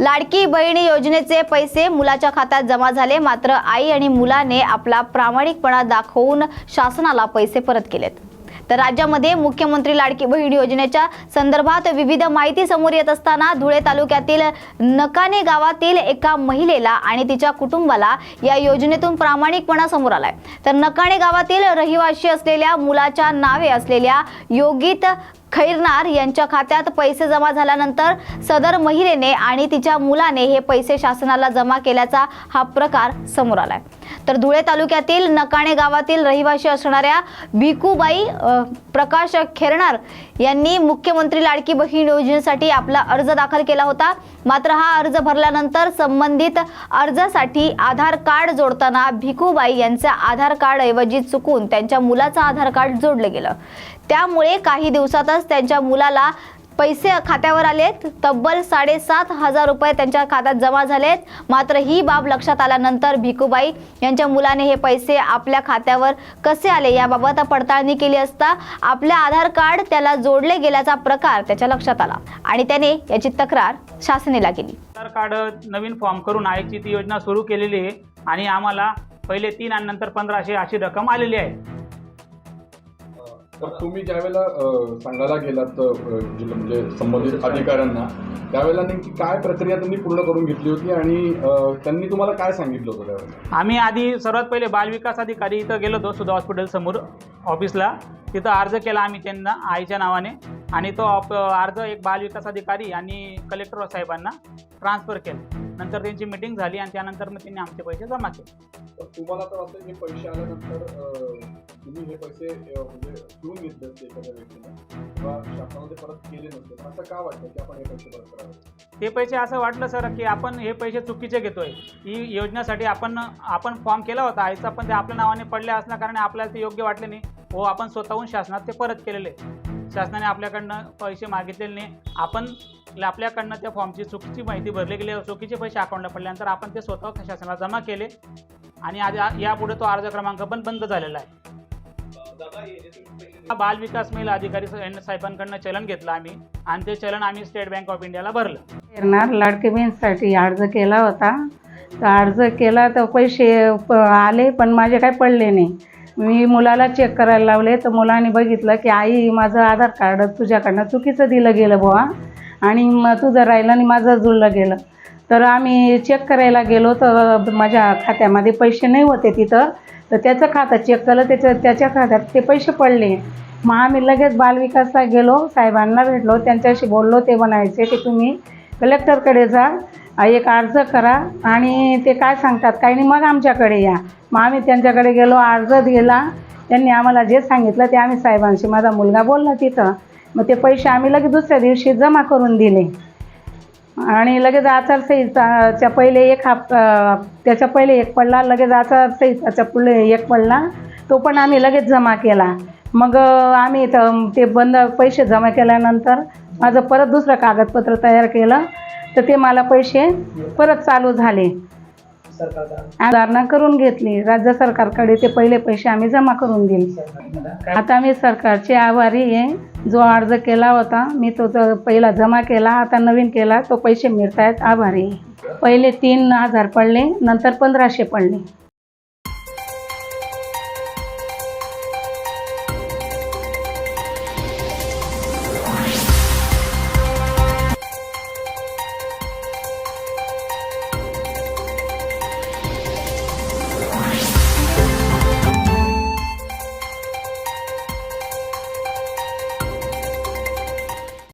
लाडकी बहिणी योजनेचे पैसे मुलाच्या खात्यात जमा झाले. मात्र आई आणि मुलाने आपला प्रामाणिकपणा दाखवून शासनाला पैसे परत केलेत. तर राज्यामध्ये मुख्यमंत्री लाडकी बहीण योजनेच्या संदर्भात विविध माहिती समोर येत असताना धुळे तालुक्यातील नकाने गावातील एका महिलेला आणि तिच्या कुटुंबाला या योजनेतून प्रामाणिकपणा समोर आलाय. तर नकाणे गावातील रहिवाशी असलेल्या मुलाच्या नावे असलेल्या योगित खैरनार यांच्या खात्यात पैसे जमा झाल्यानंतर सदर महिलेने आणि तिच्या मुलाने हे पैसे शासनाला जमा केल्याचा हा प्रकार समोर आलाय. तर धुळे तालुक्यातील नकाणे गावातील रहिवाशी असणाऱ्या भिकूबाई प्रकाश खेरणार यांनी मुख्यमंत्री लाडकी बहीण योजनेसाठी आपला अर्ज दाखल केला होता. मात्र हा अर्ज भरल्यानंतर संबंधित अर्जासाठी आधार कार्ड जोडताना भिकूबाई यांचे आधार कार्ड ऐवजी चुकून त्यांच्या मुलाचं आधार कार्ड जोडलं गेलं. त्यामुळे काही दिवसातच त्यांच्या मुलाला पैसे खात्यावर आलेत तब्बल साडेसात हजार रुपये त्यांच्या खात्यात जमा झालेत मात्र ही बाब लक्षात आल्यानंतर भिकूबाई यांच्या मुलाने हे पैसे आपल्या खात्यावर कसे आले याबाबत पडताळणी केली असता आपले आधार कार्ड त्याला जोडले गेल्याचा प्रकार त्याच्या लक्षात आला आणि त्याने याची तक्रार शासनेला केली. आधार कार्ड नवीन फॉर्म करून आयची ती योजना सुरू केलेली आहे आणि आम्हाला पहिले तीन आणि नंतर पंधराशे अशी रक्कम आलेली आहे. तर तुम्ही ज्यावेळेला सांगायला गेलात म्हणजे संबंधित अधिकाऱ्यांना त्यावेळेला नेमकी काय प्रक्रिया त्यांनी पूर्ण करून घेतली होती आणि त्यांनी तुम्हाला काय सांगितलं होतं त्यावेळेला? आम्ही आधी सर्वात पहिले बालविकास अधिकारी इथं गेलो होतो सुधा हॉस्पिटल समोर ऑफिसला. तिथं अर्ज केला आम्ही त्यांना आईच्या नावाने. आणि तो ऑप- अर्ज एक बालविकास अधिकारी आणि कलेक्टर साहेबांना ट्रान्सफर केला. नंतर त्यांची मिटिंग झाली आणि त्यानंतर मग त्यांनी आमचे पैसे जमा केले. तुम्हाला तर वाटतं हे पैसे आल्यानंतर तुम्ही हे पैसे म्हणजे ठेवून घेतले असते एखाद्या व्यक्तीला किंवा शासनामध्ये परत केले नसते. असं का वाटतं की आपण हे पैसे परत करावे? ते पैसे असं वाटलं सर की आपण हे पैसे चुकीचे घेतोय. ही योजनेसाठी आपण आपण फॉर्म केला होता आईचा पण ते आपल्या नावाने पडले असल्या कारणे आपल्याला ते योग्य वाटले नाही. हो आपण स्वतःहून शासनात ते परत केलेले. शासनाने आपल्याकडनं पैसे मागितलेले नाही. आपण आपल्याकडनं त्या फॉर्मची चुकीची माहिती भरली गेली चुकीचे पैसे अकाउंटला पडल्यानंतर आपण ते स्वतः शासनाला जमा केले. आणि आज यापुढे तो अर्ज क्रमांक पण बंद झालेला आहे. बाल विकास महिला अधिकारी सा- साहेबांकडनं चलन घेतलं आम्ही. आणि ते चलन आम्ही स्टेट बँक ऑफ इंडियाला भरलं. येणार लाडकी बहीणसाठी अर्ज केला होता. तर अर्ज केला तर पैसे प आले पण माझे काही पडले नाही. मी मुलाला चेक करायला लावले. तर मुलाने बघितलं की आई माझं आधार कार्ड तुझ्याकडनं चुकीचं दिलं गेलं बुवा. आणि मग तुझं राहिलं आणि माझं जुळलं गेलं. तर आम्ही चेक करायला गेलो. तर माझ्या खात्यामध्ये पैसे नाही होते तिथं. तर त्याचं खातं चेक केलं त्याच्या त्याच्या खात्यात ते पैसे पडले. मग आम्ही लगेच बालविकासला गेलो साहेबांना भेटलो त्यांच्याशी बोललो ते म्हणायचे की तुम्ही कलेक्टरकडे जा एक अर्ज करा आणि ते काय सांगतात काही नाही मग आमच्याकडे या. मग आम्ही त्यांच्याकडे गेलो अर्ज दिला. त्यांनी आम्हाला जे सांगितलं ते आम्ही साहेबांशी माझा मुलगा बोलला तिथं. मग ते पैसे आम्ही लगेच दुसऱ्या दिवशी जमा करून दिले. आणि लगेच आचारसंहिताच्या पहिले एक हप्ता त्याच्या पहिले एक पडला लगेच आचारसंहिताच्या पुढे एक पडला. तो पण आम्ही लगेच जमा केला. मग आम्ही तर ते बंद पैसे जमा केल्यानंतर माझं परत दुसरं कागदपत्र तयार केलं. तर ते मला पैसे परत चालू झाले. सुधारणा करून घेतली. राज्य सरकारकडे ते पहिले पैसे आम्ही जमा करून दिले. आता मी सरकारचे आभारी आहे. जो अर्ज केला होता मी तो पहिला जमा केला आता नवीन केला तो पैसे मिळत आहेत आभारी आहे. पहिले तीन हजार पडले नंतर पंधराशे पडले.